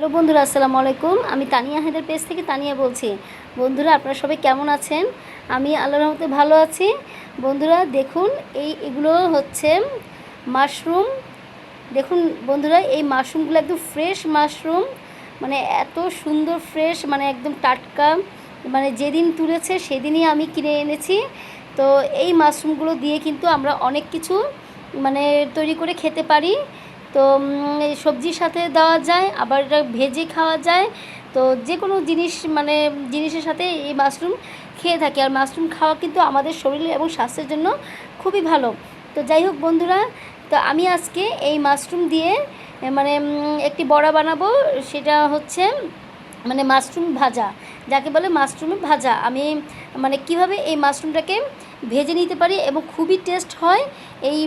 Hello বন্ধুরা, আসসালামু আলাইকুম। আমি তানিয়া হেদের পেজ থেকে তানিয়া বলছি। বন্ধুরা, আপনারা সবাই কেমন আছেন? আমি আল্লাহর রহমতে ভালো আছি। বন্ধুরা, দেখুন, এই এগুলো হচ্ছে মাশরুম। দেখুন, বন্ধুরা, এই মাশরুমগুলো একদম ফ্রেশ মাশরুম। মানে এত সুন্দর ফ্রেশ মানে একদম টাটকা। মানে যেদিন তুলেছে, সেদিনই আমি কিনে এনেছি। তো এই মাশরুমগুলো দিয়ে কিন্তু আমরা অনেক কিছু মানে তৈরি করে খেতে পারি। তো সবজির সাথে দেওয়া যায়, আবার এটা ভেজে খাওয়া যায়। তো যে কোনো জিনিস মানে জিনিসের সাথে এই মাশরুম খেয়ে থাকি। আর মাশরুম খাওয়া কিন্তু আমাদের শরীর এবং স্বাস্থ্যের জন্য খুবই ভালো। তো যাই হোক বন্ধুরা, তো আমি আজকে এই মাশরুম দিয়ে মানে একটি বড়া বানাবো। সেটা হচ্ছে মানে মাশরুম ভাজা। যাকে বলে মাশরুম ভাজা। আমি মানে কীভাবে এই মাশরুমটাকে ভেজে নিতে পারি এবং খুবই টেস্ট হয় এই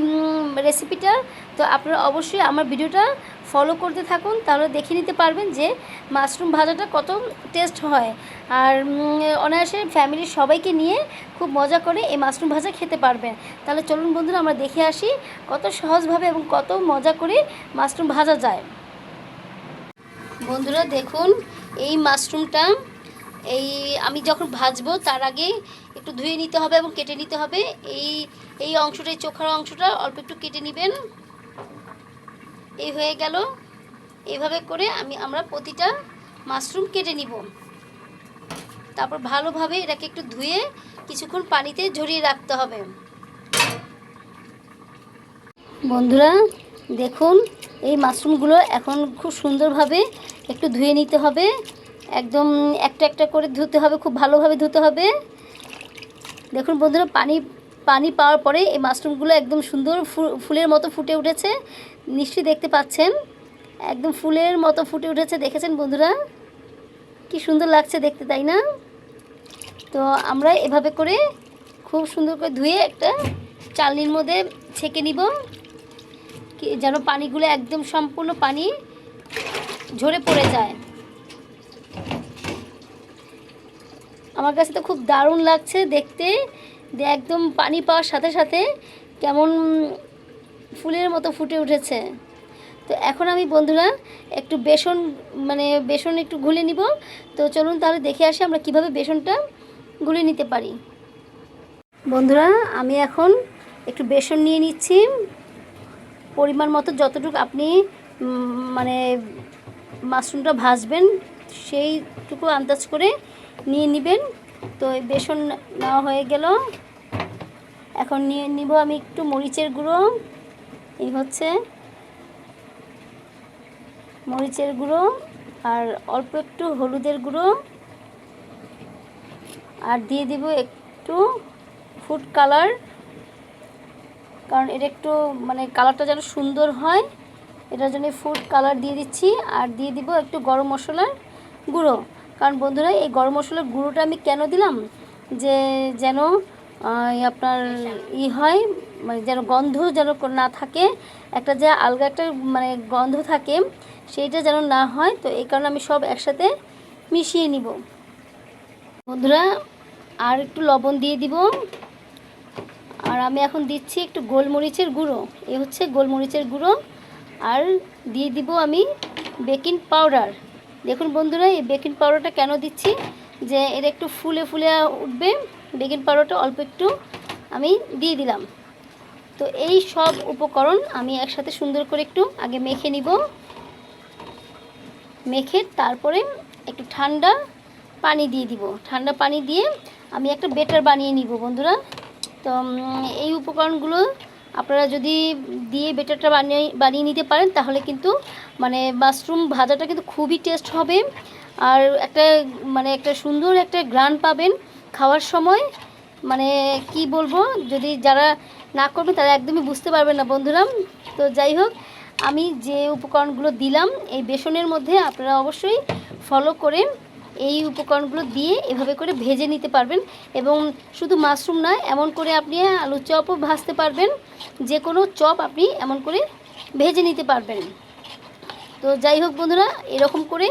রেসিপিটা তো আপনারা অবশ্যই আমার ভিডিওটা ফলো করতে থাকুন, তাহলে দেখে নিতে পারবেন যে মাশরুম ভাজাটা কত টেস্ট হয়। আর অনায়াসে ফ্যামিলির সবাইকে নিয়ে খুব মজা করে এই মাশরুম ভাজা খেতে পারবেন। তাহলে চলুন বন্ধুরা, আমরা দেখে আসি কত সহজভাবে এবং কত মজা করে মাশরুম ভাজা যায়। বন্ধুরা, দেখুন, এই মাশরুমটা এই, আমি যখন ভাজবো, তার আগে একটু ধুয়ে নিতে হবে এবং কেটে নিতে হবে। এই এই অংশটা চোখার অংশটা অল্প একটু কেটে নেবেন। এই হয়ে গেল। এইভাবে করে আমি, আমরা প্রতিটা মাশরুম কেটে নিব। তারপর ভালোভাবে এটাকে একটু ধুয়ে কিছুক্ষণ পানিতে ঝরিয়ে রাখতে হবে। বন্ধুরা, দেখুন, এই মাশরুমগুলো এখন খুব সুন্দরভাবে একটু ধুয়ে নিতে হবে। একদম একটা একটা করে ধুতে হবে, খুব ভালোভাবে ধুতে হবে। দেখুন বন্ধুরা, পানি পানি পাওয়ার পরে এই মাশরুমগুলো একদম সুন্দর ফুলের মতো ফুটে উঠেছে। নিশ্চয়ই দেখতে পাচ্ছেন, একদম ফুলের মতো ফুটে উঠেছে, দেখেছেন বন্ধুরা? কি সুন্দর লাগছে দেখতে, তাই না? তো আমরা এভাবে করে খুব সুন্দর করে ধুয়ে একটা চালনির মধ্যে ছেঁকে নিব। যেন পানিগুলো একদম সম্পূর্ণ পানি ঝরে পড়ে যায়। আমার কাছে তো খুব দারুণ লাগছে দেখতে। একদম পানি পাওয়ার সাথে সাথে কেমন ফুলের মতো ফুটে উঠেছে। তো এখন আমি বন্ধুরা একটু বেসন মানে বেসন একটু ঘুলে নিব। তো চলুন তাহলে দেখে আসি আমরা কীভাবে বেসনটা গুলে নিতে পারি। বন্ধুরা, আমি এখন একটু বেসন নিয়ে নিচ্ছি। পরিমাণ মতো যতটুকু আপনি মানে মাশরুমটা ভাজবেন, সেইটুকু আন্দাজ করে নিয়ে নেবেন। তো এই বেসন নেওয়া হয়ে গেল। এখন নিয়ে নিব আমি একটু মরিচের গুঁড়ো। এই হচ্ছে মরিচের গুঁড়ো আর অল্প একটু হলুদের গুঁড়ো। আর দিয়ে দিব একটু ফুড কালার। কারণ এটা একটু মানে কালারটা যেন সুন্দর হয়, এটার জন্য ফুড কালার দিয়ে দিচ্ছি। আর দিয়ে দিব একটু গরম মশলার গুঁড়ো। কারণ বন্ধুরা, এই গরম মশলার গুঁড়োটা আমি কেন দিলাম? যে যেন আপনার ই হয় মানে যেন গন্ধ যেন না থাকে, একটা যে আলগা একটা মানে গন্ধ থাকে, সেইটা যেন না হয়, তো এই কারণে আমি সব একসাথে মিশিয়ে নিব। বন্ধুরা, আর একটু লবণ দিয়ে দিব। আর আমি এখন দিচ্ছি একটু গোলমরিচের গুঁড়ো। এ হচ্ছে গোলমরিচের গুঁড়ো। আর দিয়ে দিব আমি বেকিং পাউডার। দেখুন বন্ধুরা, এই বেকিং পাউডারটা কেন দিচ্ছি? যে এটা একটু ফুলে ফুলে উঠবে, বেকিং পাউডারটা অল্প একটু আমি দিয়ে দিলাম। তো এই সব উপকরণ আমি একসাথে সুন্দর করে একটু আগে মেখে নিব। মেখে তারপরে একটু ঠান্ডা পানি দিয়ে দিব। ঠান্ডা পানি দিয়ে আমি একটা বেটার বানিয়ে নিব বন্ধুরা। তো এই উপকরণগুলো আপনারা যদি দিয়ে বেটারটা বানিয়ে বানিয়ে নিতে পারেন, তাহলে কিন্তু মানে মাশরুম ভাজাটা কিন্তু খুবই টেস্ট হবে। আর একটা মানে একটা সুন্দর একটা গ্রান পাবেন খাওয়ার সময়। মানে কি বলব, যদি যারা না করবে তারা একদমই বুঝতে পারবেন না বন্ধুরা। তো যাই হোক, আমি যে উপকরণগুলো দিলাম, এই বেসনের মধ্যে আপনারা অবশ্যই ফলো করে এই উপকরণগুলো দিয়ে এভাবে করে ভেজে নিতে পারবেন এবং শুধু মাশরুম নয়, এমন করে আপনি আলু চপও ভাজতে পারবেন। যে কোনো চপ আপনি এমন করে ভেজে নিতে পারবেন। তো যাই হোক বন্ধুরা, এরকম করে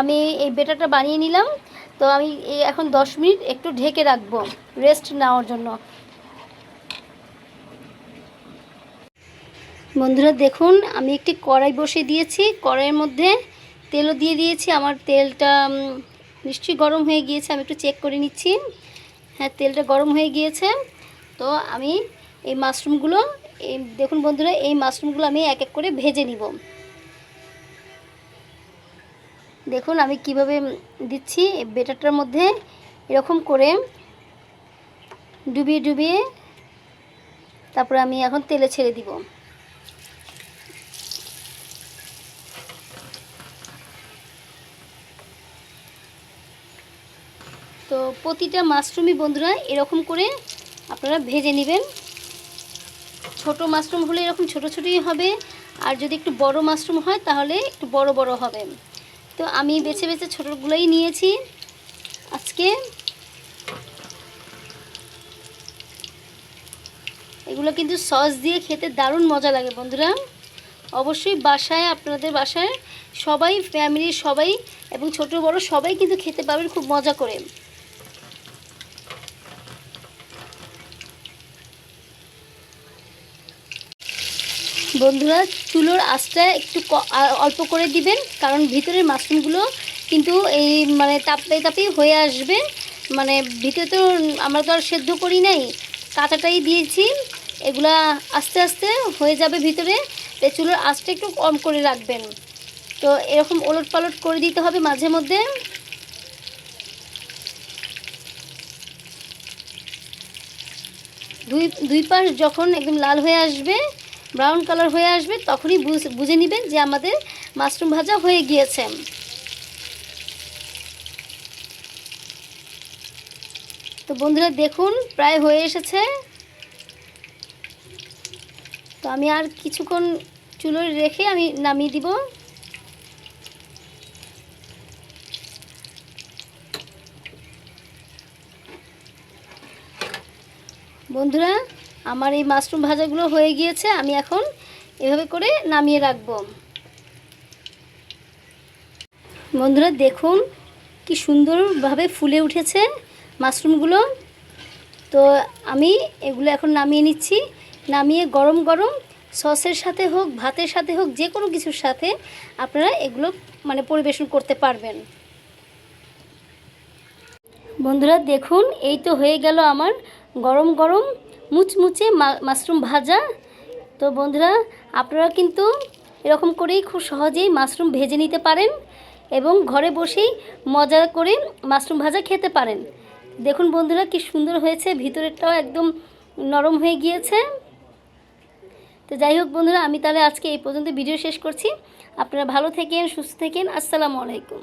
আমি এই বেটারটা বানিয়ে নিলাম। তো আমি এখন দশ মিনিট একটু ঢেকে রাখব, রেস্ট নেওয়ার জন্য। বন্ধুরা, দেখুন, আমি একটি কড়াই বসিয়ে দিয়েছি। কড়াইয়ের মধ্যে তেলও দিয়ে দিয়েছি। আমার তেলটা নিশ্চয়ই গরম হয়ে গিয়েছে, আমি একটু চেক করে নিচ্ছি। হ্যাঁ তেলটা গরম হয়ে গিয়েছে। তো আমি এই মাশরুমগুলো, এই দেখুন বন্ধুরা, এই মাশরুমগুলো আমি এক এক করে ভেজে নিব। দেখুন আমি কীভাবে দিচ্ছি বেটারটার মধ্যে এরকম করে ডুবিয়ে ডুবিয়ে তারপরে আমি এখন তেলে ছেড়ে দিব। তো প্রতিটা মাশরুমই বন্ধুরা এরকম করে আপনারা ভেজে নেবেন। ছোট মাশরুম হলে এরকম ছোট ছোটই হবে, আর যদি একটু বড় মাশরুম হয় তাহলে একটু বড় বড় হবে। তো আমি বেছে বেছে ছোটোগুলোই নিয়েছি। আজকে এগুলো কিন্তু সস দিয়ে খেতে দারুণ মজা লাগে বন্ধুরা। অবশ্যই বাসায়, আপনাদের বাসায় সবাই ফ্যামিলির সবাই এবং ছোট বড় সবাই কিন্তু খেতে পাবেন খুব মজা করে। বন্ধুরা, চুলোর আঁচটা একটু অল্প করে দিবেন, কারণ ভিতরের মাশরুমগুলো কিন্তু এই মানে তাপে তাপেই হয়ে আসবে। মানে ভিতরে তো আমরা তো আর সেদ্ধ করি নাই, কাঁচাটাই দিয়েছি, এগুলা আস্তে আস্তে হয়ে যাবে ভিতরে। তাই চুলোর আঁচটা একটু কম করে রাখবেন। তো এরকম ওলট পালট করে দিতে হবে মাঝে মধ্যে। দুই দুই পাশ যখন একদম লাল হয়ে আসবে ব্রাউন কালার হয়ে আসবে, তখনই বুঝ- নেবেন যে আমাদের মাশরুম ভাজা হয়ে গিয়েছে। তো বন্ধুরা, দেখুন, প্রায় হয়ে এসেছে। তো আমি আর কিছুক্ষণ চুলোয় রেখে আমি নামিয়ে দিব। বন্ধুরা আমার এই মাশরুম ভাজাগুলো হয়ে গিয়েছে, আমি এখন এভাবে করে নামিয়ে রাখব। বন্ধুরা, দেখুন কি সুন্দরভাবে ফুলে উঠেছে মাশরুমগুলো। তো আমি এগুলো এখন নামিয়ে নিচ্ছি। নামিয়ে গরম গরম সসের সাথে হোক, ভাতের সাথে হোক, যে কোনো কিছুর সাথে আপনারা এগুলো মানে পরিবেশন করতে পারবেন। বন্ধুরা, দেখুন, এই তো হয়ে গেল আমার গরম গরম মুচমুচে মাশরুম ভাজা। তো বন্ধুরা, আপনারা কিন্তু এরকম করেই খুব সহজেই মাশরুম ভেজে নিতে পারেন এবং ঘরে বসেই মজা করে মাশরুম ভাজা খেতে পারেন। দেখুন বন্ধুরা, কি সুন্দর হয়েছে। ভিতরেরটাও একদম নরম হয়ে গিয়েছে। তো যাই হোক বন্ধুরা, আমি তাহলে আজকে এই পর্যন্ত ভিডিও শেষ করছি। আপনারা ভালো থেকেন, সুস্থ থেকেন। আসসালামু আলাইকুম।